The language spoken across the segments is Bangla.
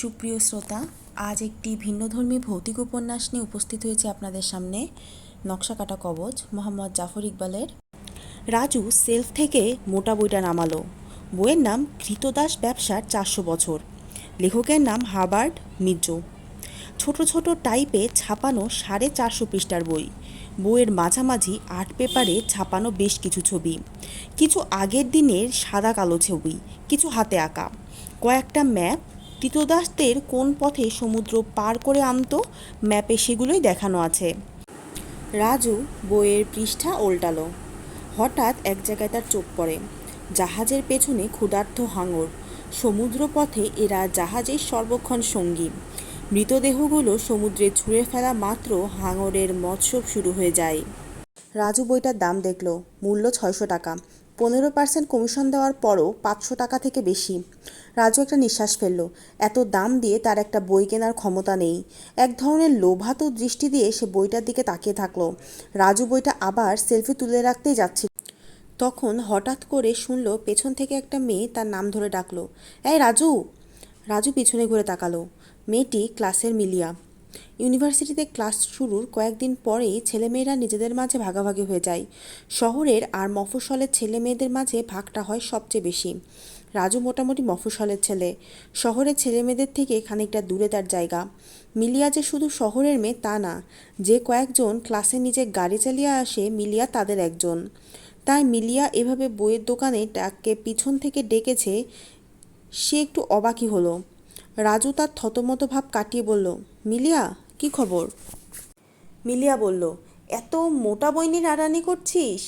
সুপ্রিয় শ্রোতা, আজ একটি ভিন্নধর্মী ভৌতিক উপন্যাস নিয়ে উপস্থিত হয়েছে আপনাদের সামনে। নকশা কাটা কবচ মোহাম্মদ জাফর ইকবালের। রাজু সেলফ থেকে মোটা বইটা নামালো। বইয়ের নাম ঘৃতদাস ব্যবসার চারশো বছর। লেখকের নাম হাবার্ড মির্জো ছোট ছোট টাইপে ছাপানো সাড়ে চারশো পৃষ্ঠার বই। বইয়ের মাঝামাঝি আর্ট পেপারে ছাপানো বেশ কিছু ছবি। কিছু আগের দিনের সাদা কালো ছবি, কিছু হাতে আঁকা। কয়েকটা ম্যাপ তীতদাসদের কোন পথে সমুদ্র পার করে আনতো, ম্যাপে সেগুলোই দেখানো আছে। রাজু বইয়ের পৃষ্ঠা ওল্টালো। হঠাৎ এক জায়গায় তার চোখ পড়ে। জাহাজের পেছনে ক্ষুধার্ত হাঙর। সমুদ্রপথে এরা জাহাজের সর্বক্ষণ সঙ্গী। মৃতদেহগুলো সমুদ্রে ছুঁড়ে ফেলা মাত্র হাঙরের মৎসব শুরু হয়ে যায়। রাজু বইটার দাম দেখল, মূল্য ছয়শো টাকা। পনেরো পার্সেন্ট কমিশন দেওয়ার পরও পাঁচশো টাকা থেকে বেশি। রাজু একটা নিঃশ্বাস ফেলল। এত দাম দিয়ে তার একটা বই কেনার ক্ষমতা নেই। এক ধরনের লোভাতো দৃষ্টি দিয়ে সে বইটার দিকে তাকিয়ে থাকল। রাজু বইটা আবার সেলফি তুলে রাখতেই যাচ্ছিল তখন হঠাৎ করে শুনল পেছন থেকে একটা মেয়ে তার নাম ধরে ডাকলো। এই রাজু! রাজু পিছনে ঘুরে তাকালো। মেয়েটি ক্লাসের মিলিয়া। ইউনিভার্সিটিতে ক্লাস শুরুর কয়েকদিন পরেই ছেলেমেয়েরা নিজেদের মাঝে ভাগাভাগি হয়ে যায়। শহরের আর মফস্বলের ছেলে মেয়েদের মাঝে ভাগটা হয় সবচেয়ে বেশি। রাজু মোটামুটি মফস্বলের ছেলে। শহরের ছেলে মেয়েদের থেকে খানিকটা দূরে তার জায়গা। মিলিয়া যে শুধু শহরের মেয়ে তা না, যে কয়েকজন ক্লাসে নিজে গাড়ি চালিয়ে আসে মিলিয়া তাদের একজন। তাই মিলিয়া এভাবে বইয়ের দোকানে তাকে পিছন থেকে ডেকেছে, সে একটু অবাকই হলো। রাজু তার থতমত ভাব কাটিয়ে বলল, মিলিয়া, কি খবর? মিলিয়া বলল, এত মোটা বই নিয়ে রাড়ানি করছিস?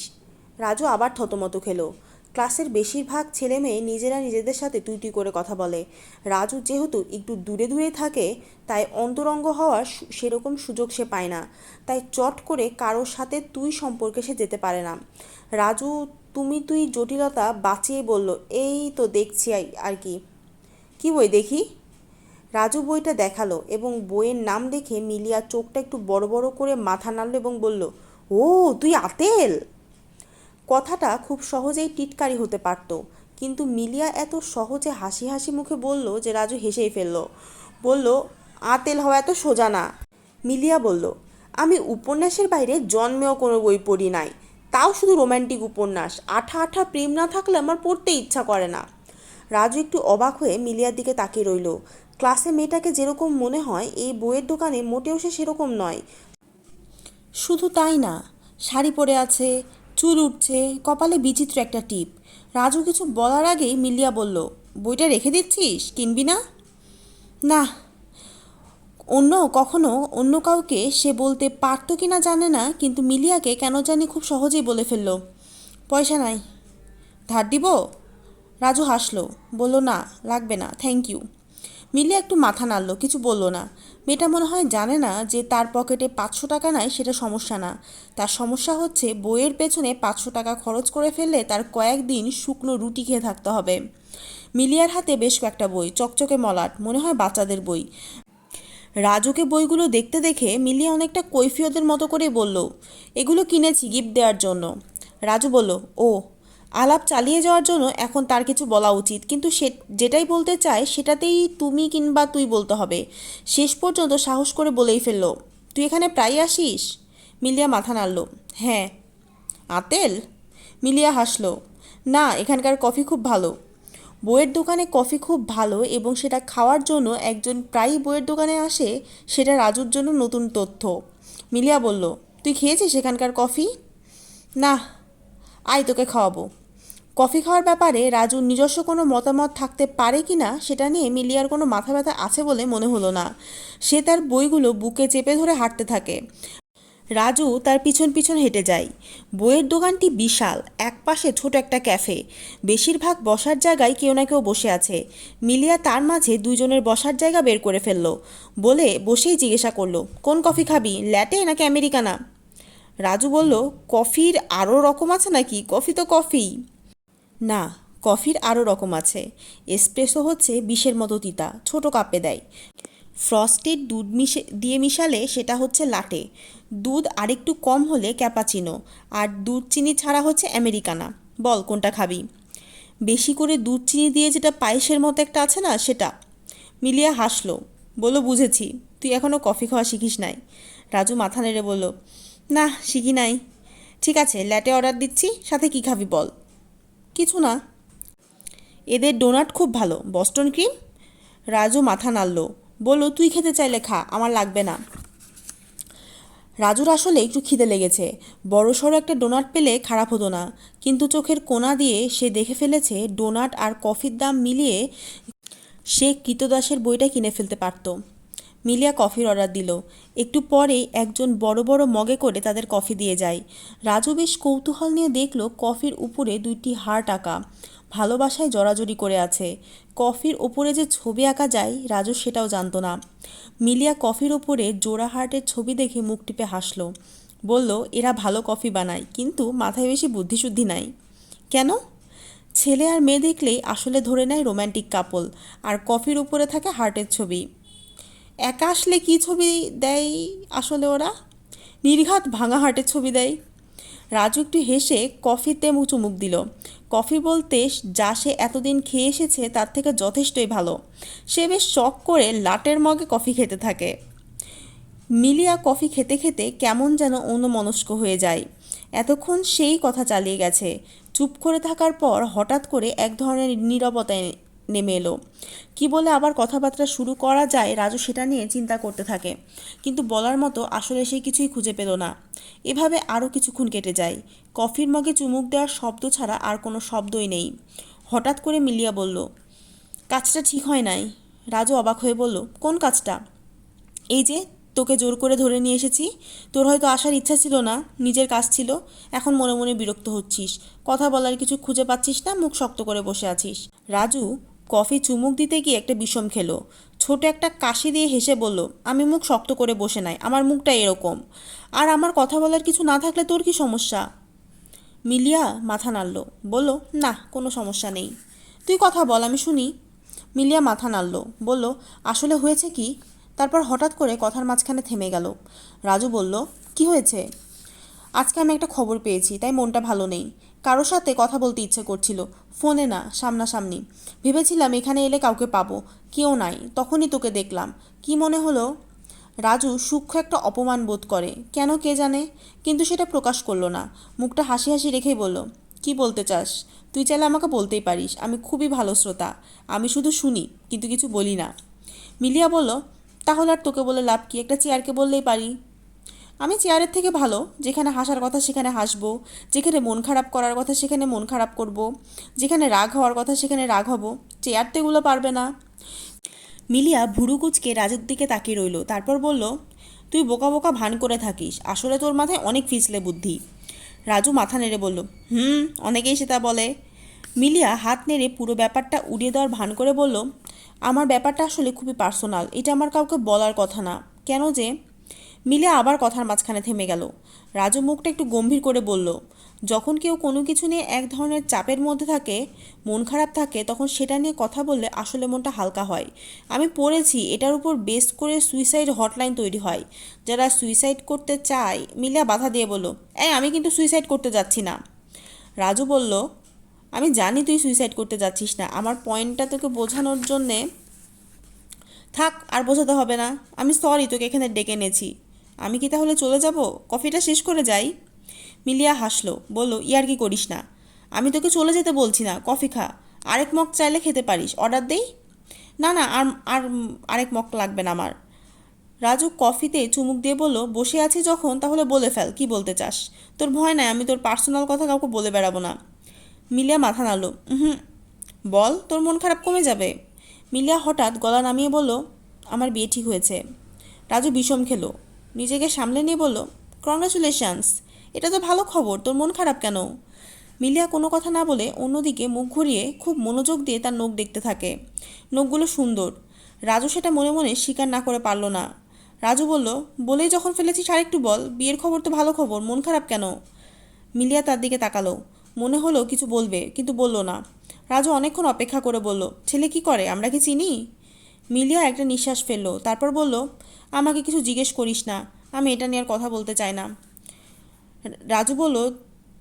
রাজু আবার থতমত খেলো। ক্লাসের বেশিরভাগ ছেলে মেয়ে নিজেরা নিজেদের সাথে তুই তুই করে কথা বলে। রাজু যেহেতু একটু দূরে দূরে থাকে, তাই অন্তরঙ্গ হওয়ার সেরকম সুযোগ সে পায় না। তাই চট করে কারোর সাথে তুই সম্পর্কে সে যেতে পারে না। রাজু, তুমি তুই জটিলতা বাঁচিয়ে বলল, এই তো দেখছি আর কি। কি বই দেখি? রাজু বইটা দেখাল এবং বইয়ের নাম দেখে মিলিয়া চোখটা একটু বড় বড় করে মাথা নাড়ল এবং বলল, ও, তুই আতেল? কথাটা খুব সহজেই টিটকারি হতে পারত। কিন্তু মিলিয়া এত সহজে হাসি হাসি মুখে বলল যে রাজু হেসেই ফেলল। বলল আতেল হওয়া এত সোজা না। মিলিয়া বলল, আমি উপন্যাসের বাইরে জন্মেও কোনো বই পড়ি নাই। তাও শুধু রোম্যান্টিক উপন্যাস। আঠা আঠা প্রেম না থাকলে আমার পড়তে ইচ্ছা করে না। রাজু একটু অবাক হয়ে মিলিয়ার দিকে তাকিয়ে রইল। ক্লাসে মেয়েটাকে যেরকম মনে হয়, এই বইয়ের দোকানে মোটেও সে সেরকম নয়। শুধু তাই না, শাড়ি পরে আছে চুল উঠছে, কপালে বিচিত্র একটা টিপ। রাজু কিছু বলার আগেই মিলিয়া বলল, বইটা রেখে দিচ্ছিস? কিনবি না? না। অন্য, কখনো, অন্য কাউকে সে বলতে পারতো কি না জানে না, কিন্তু মিলিয়াকে কেন জানি খুব সহজেই বলে ফেলল। পয়সা নাই। ধার দিব? রাজু হাসলো, বলল, না, লাগবে না, থ্যাংক ইউ। মিলিয়া একটু মাথা নাড়ল, কিছু বলল না। মেয়েটা মনে হয় জানে না যে তার পকেটে পাঁচশো টাকা নাই, সেটা সমস্যা না। তার সমস্যা হচ্ছে বইয়ের পেছনে পাঁচশো টাকা খরচ করে ফেললে তার কয়েকদিন শুকনো রুটি খেয়ে থাকতে হবে। মিলিয়ার হাতে বেশ কয়েকটা বই, চকচকে মলাট, মনে হয় বাচ্চাদের বই। রাজুকে বইগুলো দেখতে দেখে মিলিয়া অনেকটা কৈফিয়তের মতো করে বলল, এগুলো কিনেছি গিফট দেওয়ার জন্য। রাজু বলল, ও আলাপ চালিয়ে যাওয়ার জন্য এখন তার কিছু বলা উচিত। কিন্তু সে যেটাই বলতে চায়, সেটাতেই তুমি কিংবা তুই বলতে হবে। শেষ পর্যন্ত সাহস করে বলেই ফেলল, তুই এখানে প্রায় আসিস? মিলিয়া মাথা নাড়ল হ্যাঁ। আতেল? মিলিয়া হাসলো, না, এখানকার কফি খুব ভালো। বইয়ের দোকানে কফি খুব ভালো এবং সেটা খাওয়ার জন্য একজন প্রায়ই বইয়ের দোকানে আসে, সেটা রাজুর জন্য নতুন তথ্য। মিলিয়া বলল, তুই খেয়েছিস সেখানকার কফি? না। আয়, তোকে খাওয়াবো। কফি খাওয়ার ব্যাপারে রাজুর নিজস্ব কোনো মতামত থাকতে পারে কি না, সেটা নিয়ে মিলিয়ার কোনো মাথা ব্যথা আছে বলে মনে হলো না। সে তার বইগুলো বুকে চেপে ধরে হাঁটতে থাকে। রাজু তার পিছন পিছন হেঁটে যায়। বইয়ের দোকানটি বিশাল একপাশে ছোট একটা ক্যাফে। বেশিরভাগ বসার জায়গায় কেউ না কেউ বসে আছে। মিলিয়া তার মাঝে দুইজনের বসার জায়গা বের করে ফেলল, বলে বসেই জিজ্ঞাসা করল, কোন কফি খাবি, ল্যাটে নাকি আমেরিকানা? রাজু বলল, কফির আরও রকম আছে নাকি? কফি তো কফি। না, কফির আরও রকম আছে। এসপ্রেসো হচ্ছে বিষের মতো তিতা, ছোট কাপে দেয়। ফ্রস্টেড দুধ মিশে, দিয়ে মিশালে সেটা হচ্ছে লাটে। দুধ আরেকটু কম হলে ক্যাপাচিনো, আর দুধ চিনি ছাড়া হচ্ছে আমেরিকানা। বল, কোনটা খাবি? বেশি করে দুধ চিনি দিয়ে যেটা পায়েসের মতো একটা আছে না, সেটা। মিলিয়া হাসলো, বলল, বুঝেছি, তুই এখনও কফি খাওয়া শিখিস নাই। রাজু মাথা নেড়ে বলল, না, শিখি নাই। ঠিক আছে, ল্যাটে অর্ডার দিচ্ছি, সাথে কি খাবি বল। কিছু না। এদের ডোনাট খুব ভালো। Boston cream? রাজু মাথা নাড়ল। বলল, তুই খেতে চাইলে খা, আমার লাগবে না। রাজুর আসলে একটু খিদে লেগেছে। বড় সড়ো একটা ডোনাট পেলে খারাপ হতো না। কিন্তু চোখের কোনা দিয়ে সে দেখে ফেলেছে, ডোনাট আর কফির দাম মিলিয়ে সে কৃতদাসের বইটা কিনে ফেলতে পারত। মিলিয়া কফির অর্ডার দিল। একটু পরেই একজন বড় বড় মগে করে তাদের কফি দিয়ে যায়। রাজু বেশ কৌতূহল নিয়ে দেখল কফির উপরে দুইটি হার্ট আঁকা ভালোবাসায় জড়াজড়ি করে আছে। কফির ওপরে যে ছবি আঁকা যায়, রাজু সেটাও জানতো না। মিলিয়া কফির ওপরে জোড়া হার্টের ছবি দেখে মুখ টিপে হাসল। বলল, এরা ভালো কফি বানায়, কিন্তু মাথায় বেশি বুদ্ধিশুদ্ধি নাই। কেন? ছেলে আর মেয়ে দেখলেই আসলে ধরে নেয় রোম্যান্টিক কাপল, আর কফির উপরে থাকে হার্টের ছবি। একা আসলে কী ছবি দেয় আসলে ওরা? নির্ঘাত ভাঙা হার্টের ছবি দেয়। রাজু একটু হেসে কফিতে চুমুক দিল। কফি বলতে যা সে এতদিন খেয়ে এসেছে তার থেকে যথেষ্টই ভালো। সে বেশ শখ করে লাটের মগে কফি খেতে থাকে। মিলিয়া কফি খেতে খেতে কেমন যেন অন্যমনস্ক হয়ে যায়। এতক্ষণ সেই কথা চালিয়ে গেছে। চুপ করে থাকার পর হঠাৎ করে এক ধরনের নীরবতায় নেমে এলো। কী বলে আবার কথাবার্তা শুরু করা যায় রাজু সেটা নিয়ে চিন্তা করতে থাকে। কিন্তু বলার মতো আসলে সে কিছুই খুঁজে পেল না। এভাবে আরও কিছুক্ষণ কেটে যায়। কফির মগে চুমুক দেওয়ার শব্দ ছাড়া আর কোনো শব্দই নেই। হঠাৎ করে মিলিয়া বলল, কাজটা ঠিক হয় নাই। রাজু অবাক হয়ে বলল, কোন কাজটা? এই যে, তোকে জোর করে ধরে নিয়ে এসেছি। তোর হয়তো আসার ইচ্ছা ছিল না, নিজের কাজ ছিল। এখন মনে মনে বিরক্ত হচ্ছিস। কথা বলার কিছু খুঁজে পাচ্ছিস না, মুখ শক্ত করে বসে আছিস। রাজু কফি চুমুক দিতে গিয়ে একটা বিষম খেলো। ছোট একটা কাশি দিয়ে হেসে বলল, আমি মুখ শক্ত করে বসে নাই, আমার মুখটা এরকম। আর আমার কথা বলার কিছু না থাকলে তোর কি সমস্যা? মিলিয়া মাথা নাড়ল, বলল, না, কোনো সমস্যা নেই। তুই কথা বল, আমি শুনি। মিলিয়া মাথা নাড়ল, বলল, আসলে হয়েছে কি? তারপর হঠাৎ করে কথার মাঝখানে থেমে গেল। রাজু বলল, কি হয়েছে? আজকে আমি একটা খবর পেয়েছি, তাই মনটা ভালো নেই। কারোর সাথে কথা বলতে ইচ্ছে করছিল। ফোনে না, সামনাসামনি। ভেবেছিলাম এখানে এলে কাউকে পাবো। কেউ নাই, তখনই তোকে দেখলাম। কি মনে হলো? রাজু সূক্ষ্ম একটা অপমান বোধ করে। কেন কে জানে? কিন্তু সেটা প্রকাশ করল না। মুখটা হাসি হাসি রেখেই বলল, কি বলতে চাস? তুই চাইলে আমাকে বলতেই পারিস। আমি খুবই ভালো শ্রোতা। আমি শুধু শুনি, কিন্তু কিছু বলি না। মিলিয়া বলল, তাহলে আর তোকে বলে লাভ কি? একটা চেয়ারকে বললেই পারি। আমি চেয়ারের থেকে ভালো, যেখানে হাসার কথা সেখানে হাসবো, যেখানে মন খারাপ করার কথা সেখানে মন খারাপ করব। যেখানে রাগ হওয়ার কথা সেখানে রাগ হব, চেয়ার তো এগুলো পারবে না। মিলিয়া ভুরু কুচকে রাজুর দিকে তাকিয়ে রইল, তারপর বলল, তুই বোকা বোকা ভান করে থাকিস, আসলে তোর মাথায় অনেক ফিসলে বুদ্ধি। রাজু মাথা নেড়ে বলল, হুম, অনেকেই সেটা বলে। মিলিয়া হাত নেড়ে পুরো ব্যাপারটা উড়িয়ে দেওয়ার ভান করে বলল, আমার ব্যাপারটা আসলে খুবই পার্সোনাল, এটা আমার কাউকে বলার কথা না। কেন যে মিলিয়া আবার কথার মাঝখানে থেমে গেল। রাজু মুখটা একটু গম্ভীর করে বলল, যখন কেউ কোনো কিছু নিয়ে এক ধরনের চাপের মধ্যে থাকে, মন খারাপ থাকে, তখন সেটা নিয়ে কথা বললে আসলে মনটা হালকা হয়। আমি পড়েছি, এটার উপর বেস করে সুইসাইড হটলাইন তৈরি হয়। যারা সুইসাইড করতে চায়, মিলিয়া বাধা দিয়ে বলল, এই, আমি কিন্তু সুইসাইড করতে যাচ্ছি না। রাজু বলল, আমি জানি তুই সুইসাইড করতে যাচ্ছিস না। আমার পয়েন্টটা তোকে বোঝানোর জন্যে থাক, আর বোঝাতে হবে না। আমি সরি, তোকে এখানে ডেকে এনেছি। আমি কি তাহলে চলে যাব? কফিটা শেষ করে যাই। মিলিয়া হাসলো, বলল, ইয়ার কি করিস না? আমি তোকে চলে যেতে বলছি না, কফি খা। আরেক মগ চাইলে খেতে পারিস, অর্ডার দেই? না না, আর আর আরেক মগ লাগবে না আমার। রাজু কফিতে চুমুক দিয়ে বলল, বসে আছি যখন, তাহলে বলে ফেল, কি বলতে চাস? তোর ভয় নাই, আমি তোর পার্সোনাল কথা কাউকে বলে বেড়াবো না। মিলিয়া মাথা নাড়ল হুম বল, তোর মন খারাপ কমে যাবে? মিলিয়া হঠাৎ গলা নামিয়ে বলল, আমার বিয়ে ঠিক হয়েছে। রাজু বিষম খেলো নিজেকে সামলে নিয়ে বলল কংগ্রাচুলেশনস এটা তো ভালো খবর, তোর মন খারাপ কেন? মিলিয়া কোনো কথা না বলে অন্যদিকে মুখ ঘুরিয়ে খুব মনোযোগ দিয়ে তার নখ দেখতে থাকে। নখগুলো সুন্দর। রাজু সেটা মনে মনে স্বীকার না করে পারল না। রাজু বলল, বলেই যখন ফেলেছিস আর একটু বল, বিয়ের খবর তো ভালো খবর, মন খারাপ কেন? মিলিয়া তার দিকে তাকালো। মনে হলো কিছু বলবে, কিন্তু বলল না। রাজু অনেকক্ষণ অপেক্ষা করে বলল, ছেলে কি করে, আমরা কি চিনি? মিলিয়া একটা নিঃশ্বাস ফেলল, তারপর বলল, আমাকে কিছু জিজ্ঞেস করিস না, আমি এটা নিয়ে আর কথা বলতে চাই না। রাজু বলল,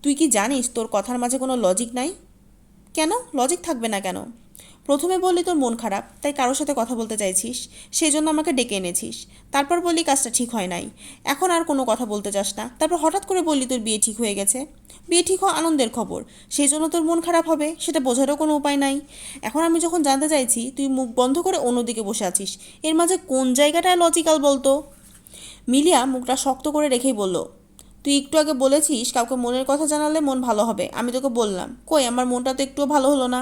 তুই কি জানিস তোর কথার মাঝে কোনো লজিক নাই? কেন? লজিক থাকবে না কেন? প্রথমে বললি তোর মন খারাপ, তাই কারোর সাথে কথা বলতে চাইছিস সেই জন্য আমাকে ডেকে এনেছিস। তারপর বললি কাজটা ঠিক হয় নাই, এখন আর কোনো কথা বলতে চাস না। তারপর হঠাৎ করে বললি তোর বিয়ে ঠিক হয়ে গেছে। বিয়ে ঠিক হওয়া আনন্দের খবর সেই জন্য তোর মন খারাপ হবে, সেটা বোঝারও কোনো উপায় নাই। এখন আমি যখন জানতে চাইছি, তুই মুখ বন্ধ করে অন্যদিকে বসে আছিস, এর মাঝে কোন জায়গাটায় লজিক্যাল বলতো? মিলিয়া মুখটা শক্ত করে রেখেই বলল, তুই একটু আগে বলেছিস, কাউকে মনের কথা জানালে মন ভালো হবে, আমি তোকে বললাম। কই, আমার মনটা তো একটুও ভালো হলো না।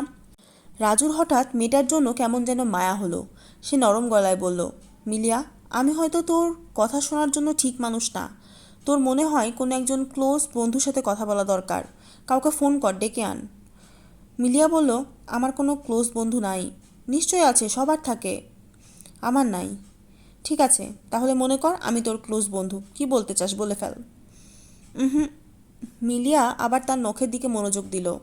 রাজুর হঠাৎ মেয়েটার জন্য কেমন যেন মায়া হলো। সে নরম গলায় বলল, মিলিয়া, আমি হয়তো তোর কথা শোনার জন্য ঠিক মানুষ না। তোর মনে হয় কোনো একজন ক্লোজ বন্ধুর সাথে কথা বলা দরকার। কাউকে ফোন কর, ডেকে আন। মিলিয়া বলল, আমার কোনো ক্লোজ বন্ধু নাই। নিশ্চয়ই আছে সবার থাকে। আমার নাই। ঠিক আছে, তাহলে মনে কর আমি তোর ক্লোজ বন্ধু। কি বলতে চাস বলে ফেল। হুম মিলিয়া আবার তার নখের দিকে মনোযোগ দিল।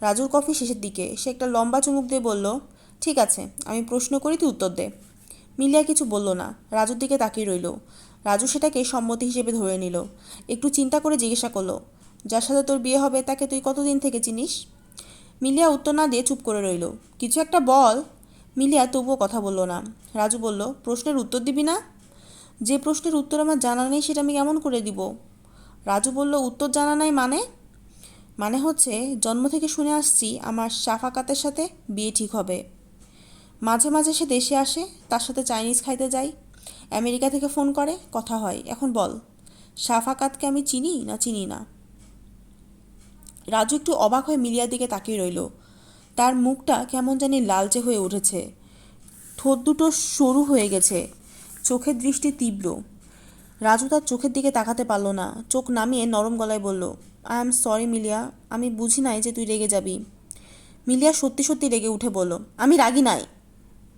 রাজুর কফি শেষের দিকে, সে একটা লম্বা চুমুক দিয়ে বলল, ঠিক আছে, আমি প্রশ্ন করি, তুই উত্তর দে। মিলিয়া কিছু বলল না, রাজুর দিকে তাকিয়ে রইল। রাজু সেটাকে সম্মতি হিসেবে ধরে নিল। একটু চিন্তা করে জিজ্ঞাসা করল, যার সাথে তোর বিয়ে হবে, তাকে তুই কতদিন থেকে চিনিস? মিলিয়া উত্তর না দিয়ে চুপ করে রইল, কিছু একটা বল। মিলিয়া তবুও কথা বলল না। রাজু বলল, প্রশ্নের উত্তর দিবি না? যে প্রশ্নের উত্তর আমার জানা নেই, সেটা আমি কেমন করে দিব? রাজু বলল, উত্তর জানা নাই মানে? মানে হচ্ছে, জন্ম থেকে শুনে আসছি আমার শাফাকাতের সাথে বিয়ে ঠিক হবে। মাঝে মাঝে সে দেশে আসে, তার সাথে চাইনিজ খাইতে যাই। আমেরিকা থেকে ফোন করে, কথা হয়। এখন বল শাফাকাতকে আমি চিনি না চিনি না? রাজু একটু অবাক হয়ে মিলিয়ার দিকে তাকিয়ে রইল। তার মুখটা কেমন জানি লালচে হয়ে উঠেছে। ঠোঁট দুটো সরু হয়ে গেছে। চোখের দৃষ্টি তীব্র। রাজু তার চোখের দিকে তাকাতে পারল না। চোখ নামিয়ে নরম গলায় বলল আই এম সরি, মিলিয়া। আমি বুঝি নাই যে তুই রেগে যাবি। মিলিয়া সত্যি সত্যি রেগে উঠে বলল, আমি রাগি নাই।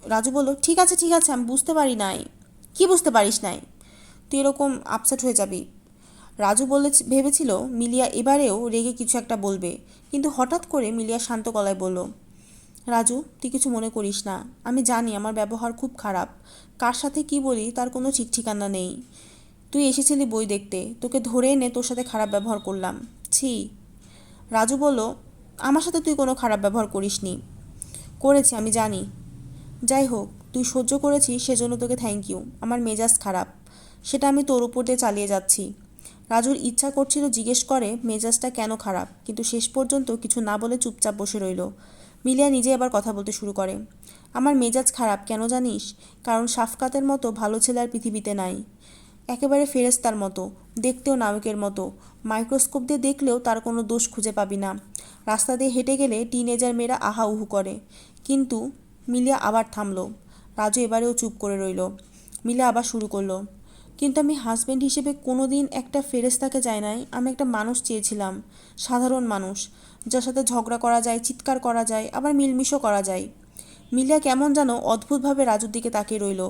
রাজু বলল, ঠিক আছে ঠিক আছে, আমি বুঝতে পারি নাই। কি বুঝতে পারিস নাই? তুই এরকম আপসেট হয়ে যাবি। রাজু বলে, ভেবেছিল, মিলিয়া এবারেও রেগে কিছু একটা বলবে। কিন্তু হঠাৎ করে মিলিয়া শান্ত গলায় বলল, রাজু, তুই কিছু মনে করিস না। আমি জানি আমার ব্যবহার খুব খারাপ। কার সাথে কি বলি তার কোনো ঠিক ঠিকানা নেই। তুই এসেছিলি বই দেখতে, তোকে ধরে এনে তোর সাথে খারাপ ব্যবহার করলাম। ছি। রাজু বলল, আমার সাথে তুই কোনো খারাপ ব্যবহার করিসনি। করেছি, আমি জানি। যাই হোক, তুই সহ্য করেছিস, সেজন্য তোকে থ্যাংক ইউ আমার মেজাজ খারাপ। সেটা আমি তোর উপর দিয়ে চালিয়ে যাচ্ছি। রাজুর ইচ্ছা করছিল জিজ্ঞেস করে, মেজাজটা কেন খারাপ? কিন্তু শেষ পর্যন্ত কিছু না বলে চুপচাপ বসে রইল। মিলিয়া নিজে আবার কথা বলতে শুরু করে। আমার মেজাজ খারাপ, কেন জানিস? কারণ সাফকাতের মতো ভালো ছেলে আর পৃথিবীতে নাই। একেবারে ফেরেস্তার মতো, দেখতেও নায়কের মতো। মাইক্রোস্কোপ দিয়ে দেখলেও তার কোনো দোষ খুঁজে পাবি না। রাস্তা দিয়ে হেঁটে গেলে টিনেজার মেয়েরা আহা উহু করে। কিন্তু মিলিয়া আবার থামলো। রাজু এবারেও চুপ করে রইল। মিলিয়া আবার শুরু করল, কিন্তু আমি হাজব্যান্ড হিসেবে কোনো দিন একটা ফেরেস্তাকে যাই নাই। আমি একটা মানুষ চেয়েছিলাম, সাধারণ মানুষ। যার সাথে ঝগড়া করা যায়, চিৎকার করা যায়, আবার মিলমিশও করা যায়। মিলিয়া কেমন যেন অদ্ভুতভাবে রাজুর দিকে তাকিয়ে রইল।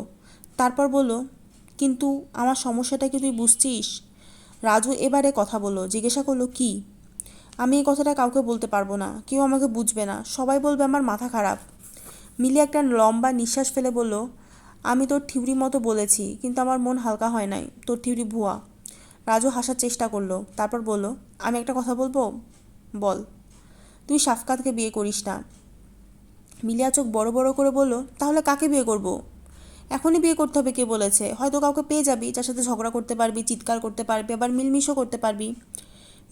তারপর বলল কিন্তু আমার সমস্যাটা কি তুই বুঝছিস? রাজু এবারে কথা বলল, জিজ্ঞাসা করল, কি? আমি এই কথাটা কাউকে বলতে পারব না, কেউ আমাকে বুঝবে না, সবাই বলবে আমার মাথা খারাপ। মিলি একটা লম্বা নিঃশ্বাস ফেলে বলল, আমি তোর থিউরি মতো বলেছি, কিন্তু আমার মন হালকা হয় নাই, তোর থিউরি ভুয়া। রাজু হাসার চেষ্টা করল, তারপর বলল, আমি একটা কথা বলব? বল। তুই সাফকাতকে বিয়ে করিস না। মিলিয়া চোখ বড় বড় করে বলল, তাহলে কাকে বিয়ে করব। এখনই বিয়ে করতে হবে, কে বলেছে? হয়তো কাউকে পেয়ে যাবি, যার সাথে ঝগড়া করতে পারবি, চিৎকার করতে পারবি, আবার মিলমিশও করতে পারবি।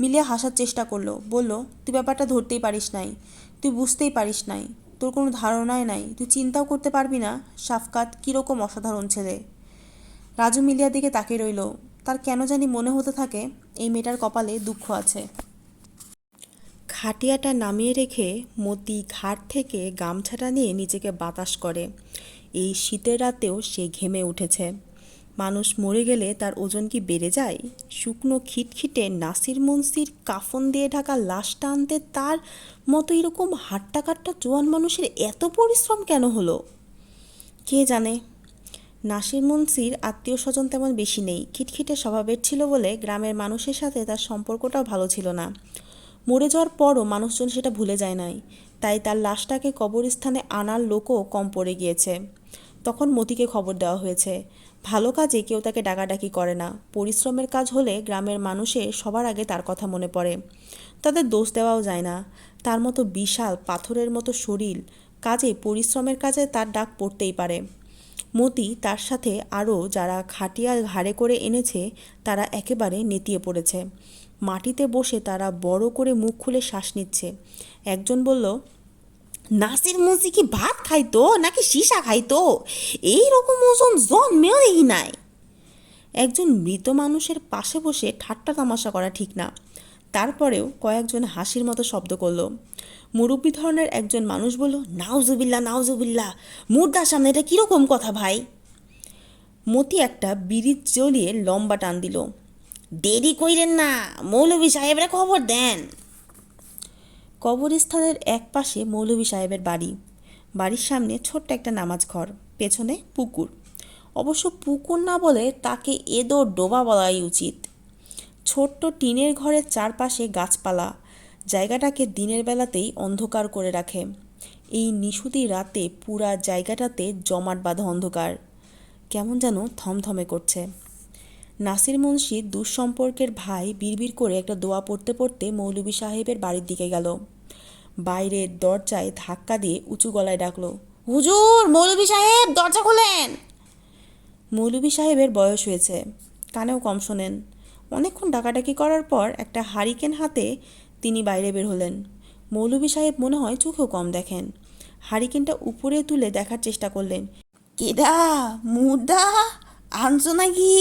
মিলিয়া হাসার চেষ্টা করল, বলল, তুই ব্যাপারটা ধরতেই পারিস নাই, তুই বুঝতেই পারিস নাই, তোর কোনো ধারণাই নাই, তুই চিন্তাও করতে পারবি না, সাফকাত কীরকম অসাধারণ ছেলে। রাজু মিলিয়ার দিকে তাকিয়ে রইল, তার কেন জানি মনে হতে থাকে, এই মেয়েটার কপালে দুঃখ আছে। খাটিয়াটা নামিয়ে রেখে মতি ঘাট থেকে গামছাটা নিয়ে নিজেকে বাতাস করে এই শীতের রাতেও সে ঘেমে উঠেছে। মানুষ মরে গেলে তার ওজন কি বেড়ে যায়? শুকনো খিটখিটে নাসির মনসির কাফন দিয়ে ঢাকা লাশটা আনতে তার মতো এরকম হাট্টা কাট্টা জোয়ান মানুষের এত পরিশ্রম কেন হলো? কে জানে? নাসির মুন্সির আত্মীয় স্বজন তেমন বেশি নেই। খিটখিটে স্বভাবের ছিল বলে গ্রামের মানুষের সাথে তার সম্পর্কটাও ভালো ছিল না। মরে যাওয়ার পরও মানুষজন সেটা ভুলে যায় নাই। তাই তার লাশটাকে কবরস্থানে আনার লোকও কম পড়ে গিয়েছে। তখন মতিকে খবর দেওয়া হয়েছে, ভালো কাজে কেউ তাকে ডাকাডাকি করে না। পরিশ্রমের কাজ হলে গ্রামের মানুষে সবার আগে তার কথা মনে পড়ে। তাদের দোষ দেওয়াও যায় না। তার মতো বিশাল পাথরের মতো শরীর কাজে পরিশ্রমের কাজে তার ডাক পড়তেই পারে। মতি তার সাথে আরও যারা খাটিয়া ঘাড়ে করে এনেছে, তারা একেবারে নেতিয়ে পড়েছে। মাটিতে বসে তারা বড় করে মুখ খুলে শ্বাস নিচ্ছে। একজন বলল নাসির মুন্সি কি ভাত খাইতো নাকি সীসা খাইতো? এই রকম ওজন জন্মেও দেখি নাই। একজন মৃত মানুষের পাশে বসে ঠাট্টা তামাশা করা ঠিক না। তারপরেও কয়েকজন হাসির মতো শব্দ করল। মুরব্বী ধরনের একজন মানুষ বলল নাউজুবিল্লা নাউজুবিল্লা মুর্দার সামনে এটা কীরকম কথা ভাই? মতি একটা বিড়ি জ্বলিয়ে লম্বা টান দিল। দেরি কইলেন না, মৌলভী সাহেবরা খবর দেন। কবরস্থানের এক পাশে মৌলভী সাহেবের বাড়ি। বাড়ির সামনে ছোট্ট একটা নামাজ ঘর পেছনে পুকুর। অবশ্য পুকুর না বলে তাকে এদো ডোবা বলাই উচিত। ছোট্ট টিনের ঘরের চারপাশে গাছপালা, জায়গাটাকে দিনের বেলাতেই অন্ধকার করে রাখে। এই নিশুতি রাতে পুরা জায়গাটাতে জমাট বাঁধা অন্ধকার। কেমন যেন থমথমে করছে। নাসির মুন্সি দুঃসম্পর্কের ভাই বিড়বিড় করে একটা দোয়া পড়তে পড়তে মৌলভী সাহেবের বাড়ির দিকে গেল। বাইরের দরজায় ধাক্কা দিয়ে উঁচু গলায় ডাকলো, হুজুর, মৌলভী সাহেব, দরজা খোলেন! মৌলভী সাহেবের বয়স হয়েছে, কানেও কম শোনেন। অনেকক্ষণ ডাকাডাকি করার পর একটা হারিকেন হাতে তিনি বাইরে বের হলেন। মৌলভী সাহেব মনে হয় চোখেও কম দেখেন। হারিকেনটা উপরে তুলে দেখার চেষ্টা করলেন, কেডা মুদা আনছো নাকি?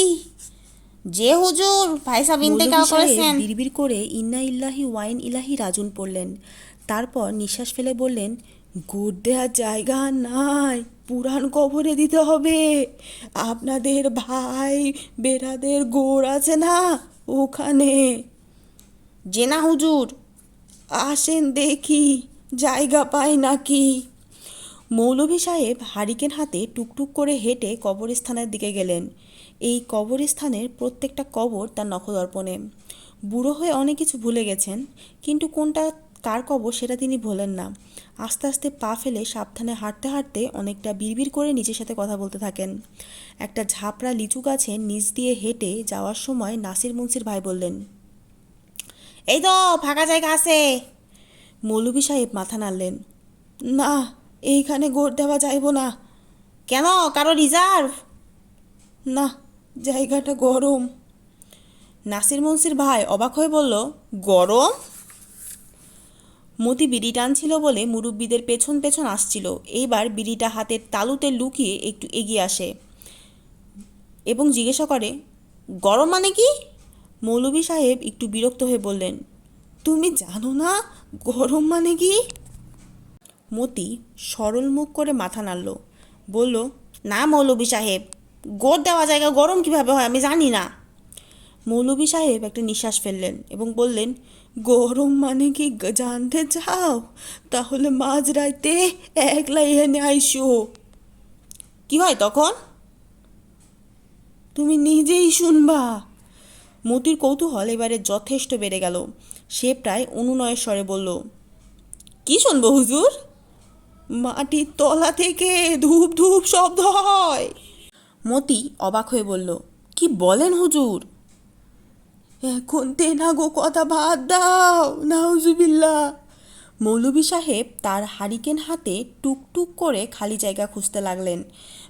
যে হুজুর পয়সা বিনতে কাও করেছেন। বিড়বিড় করে ইন্না ইল্লাহি ওয়াইন ইলাহি রাজুন পড়লেন তারপর নিঃশ্বাস ফেলে বললেন গোড় দেওয়ার জায়গা নাই পুরান কবরে দিতে হবে। আপনাদের ভাই বেড়াদের গোড় আছে না ওখানে? যে না হুজুর। আসেন দেখি জায়গা পাই নাকি? মৌলভী সাহেব হারিকেন হাতে টুকটুক করে হেঁটে কবরস্থানের দিকে গেলেন। এই কবরস্থানের প্রত্যেকটা কবর তার নখদর্পণে বুড়ো হয়ে অনেক কিছু ভুলে গেছেন, কিন্তু কোনটা কার কবর সেটা তিনি ভোলেন না। আস্তে আস্তে পা ফেলে সাবধানে হাঁটতে হাঁটতে অনেকটা বিড়বিড় করে নিজের সাথে কথা বলতে থাকেন। একটা ঝাপড়া লিচু গাছে নিচ দিয়ে হেঁটে যাওয়ার সময় নাসির মুন্সির ভাই বললেন, এই তো, ফাঁকা জায়গা আছে। মৌলভী সাহেব মাথা নাড়লেন, না, এইখানে গোড় দেওয়া যাইব না। কেন? কারও রিজার্ভ? না জায়গাটা গরম। নাসির মনসির ভাই অবাক হয়ে বলল, গরম? মতি বিড়ি টানছিল বলে মুরব্বীদের পেছন পেছন আসছিল। এইবার বিড়িটা হাতের তালুতে লুকিয়ে একটু এগিয়ে আসে এবং জিজ্ঞাসা করে, গরম মানে কি? মৌলভী সাহেব একটু বিরক্ত হয়ে বললেন, তুমি জানো না গরম মানে কি? মতি সরল মুখ করে মাথা নাড়ল, বলল, না মৌলভী সাহেব গোড় দেওয়া জায়গা গরম কীভাবে হয় আমি জানি না। মৌলভী সাহেব একটা নিঃশ্বাস ফেললেন এবং বললেন, গরম মানে কি জানতে চাও? তাহলে মাঝরাইতে একলা এনে আইসো। কি হয় তখন? তুমি নিজেই শুনবা। মতির কৌতূহল এবারে যথেষ্ট বেড়ে গেল। সে প্রায় অনুনয়ের স্বরে বলল, কি শুনব হুজুর? মাটির তলা থেকে ধূপ ধূপ শব্দ হয়। মতি অবাক হয়ে বলল, কি বলেন হুজুর? এখন তেনাগো কথা ভাত দাও নাউজুবিল্লা মৌলভী সাহেব তার হারিকেন হাতে টুকটুক করে খালি জায়গা খুঁজতে লাগলেন।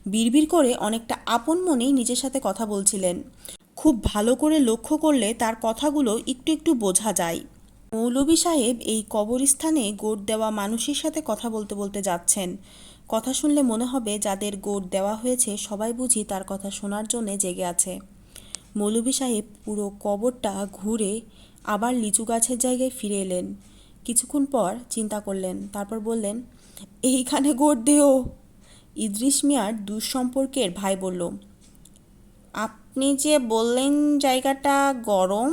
বিড়বিড় করে অনেকটা আপন মনেই নিজের সাথে কথা বলছিলেন। খুব ভালো করে লক্ষ্য করলে তার কথাগুলো একটু একটু বোঝা যায়। মৌলভী সাহেব এই কবরস্থানে গোট দেওয়া মানুষের সাথে কথা বলতে বলতে যাচ্ছেন। কথা শুনলে মনে হবে যাদের গোড় দেওয়া হয়েছে, সবাই বুঝি তার কথা শোনার জন্যে জেগে আছে। মৌলভী সাহেব পুরো কবরটা ঘুরে আবার লিচু গাছের জায়গায় ফিরে এলেন। কিছুক্ষণ পর চিন্তা করলেন, তারপর বললেন, এইখানে গোড় দেও। ইদ্রিস মিয়ার দুঃসম্পর্কের ভাই বলল, আপনি যে বললেন জায়গাটা গরম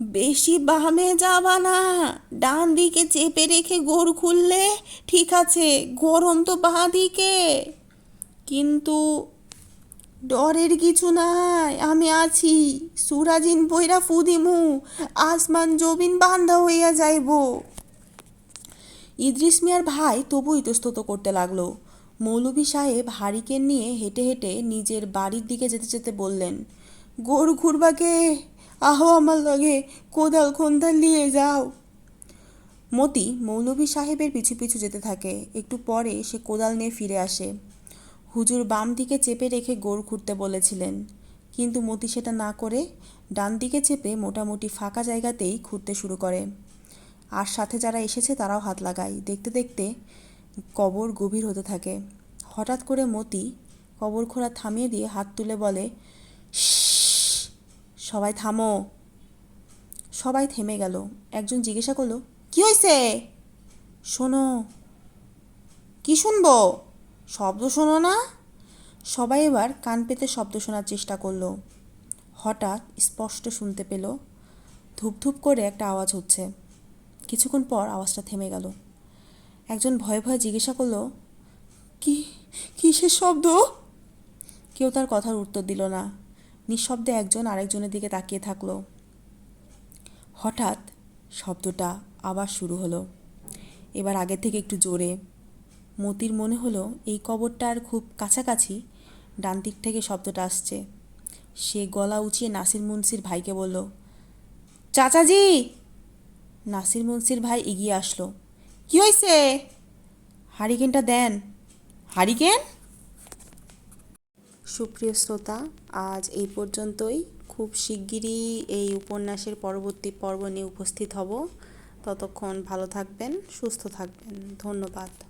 বেশি বামে যাবা না। ডান দিকে চেপে রেখে গোড় খুললে ঠিক আছে, গরম তো বাঁ দিকে। কিন্তু ডরের কিছু নাই, আমি আছি। সুরাজিন বইরা ফুদিমু, আসমান জবিন বান্ধা হইয়া যাইব। ইদ্রিস মিয়ার ভাই তবু ইতস্তত করতে লাগল। মৌলভী সাহেব হারিকেন নিয়ে হেঁটে হেঁটে নিজের বাড়ির দিকে যেতে যেতে বললেন, গরু ঘুরবাকে আহো আমার লগে কোদাল খন্দাল নিয়ে যাও। মতি মৌলভী সাহেবের পিছু পিছু যেতে থাকে। একটু পরে সে কোদাল নিয়ে ফিরে আসে। হুজুর বাম দিকে চেপে রেখে গোড় খুঁড়তে বলেছিলেন। কিন্তু মতি সেটা না করে ডান দিকে চেপে মোটামুটি ফাঁকা জায়গাতেই খুঁড়তে শুরু করে। আর সাথে যারা এসেছে তারাও হাত লাগায়। দেখতে দেখতে কবর গভীর হতে থাকে। হঠাৎ করে মতি কবর খোঁড়া থামিয়ে দিয়ে হাত তুলে বলে "শ্শ্, সবাই থামো। সবাই থেমে গেল। একজন জিজ্ঞাসা করল, কি হয়েছে শোনো। কি শুনব? শব্দ শোনো না। সবাই এবার কান পেতে শব্দ শোনার চেষ্টা করল। হঠাৎ স্পষ্ট শুনতে পেল ধূপ করে একটা আওয়াজ হচ্ছে। কিছুক্ষণ পর আওয়াজটা থেমে গেল। একজন ভয়ে ভয়ে জিজ্ঞাসা করল, কি, কিসের শব্দ? কেউ তার কথার উত্তর দিল না। নিঃশব্দে একজন আরেকজনের দিকে তাকিয়ে থাকল। হঠাৎ শব্দটা আবার শুরু হলো। এবার আগের থেকে একটু জোরে। মতির মনে হলো, এই কবরটার খুব কাছাকাছি, ডান দিক থেকে শব্দটা আসছে। সে গলা উঁচিয়ে নাসির মুন্সির ভাইকে বলল, চাচাজি! নাসির মুন্সির ভাই এগিয়ে আসলো, কি হয়েছে হারিকেনটা দেন। হারিকেন? সুপ্রিয় শ্রোতা আজ এই পর্যন্তই। খুব শিগগিরই এই উপন্যাসের পরবর্তী পর্ব নিয়ে উপস্থিত হব। ততক্ষণ ভালো থাকবেন, সুস্থ থাকবেন। ধন্যবাদ।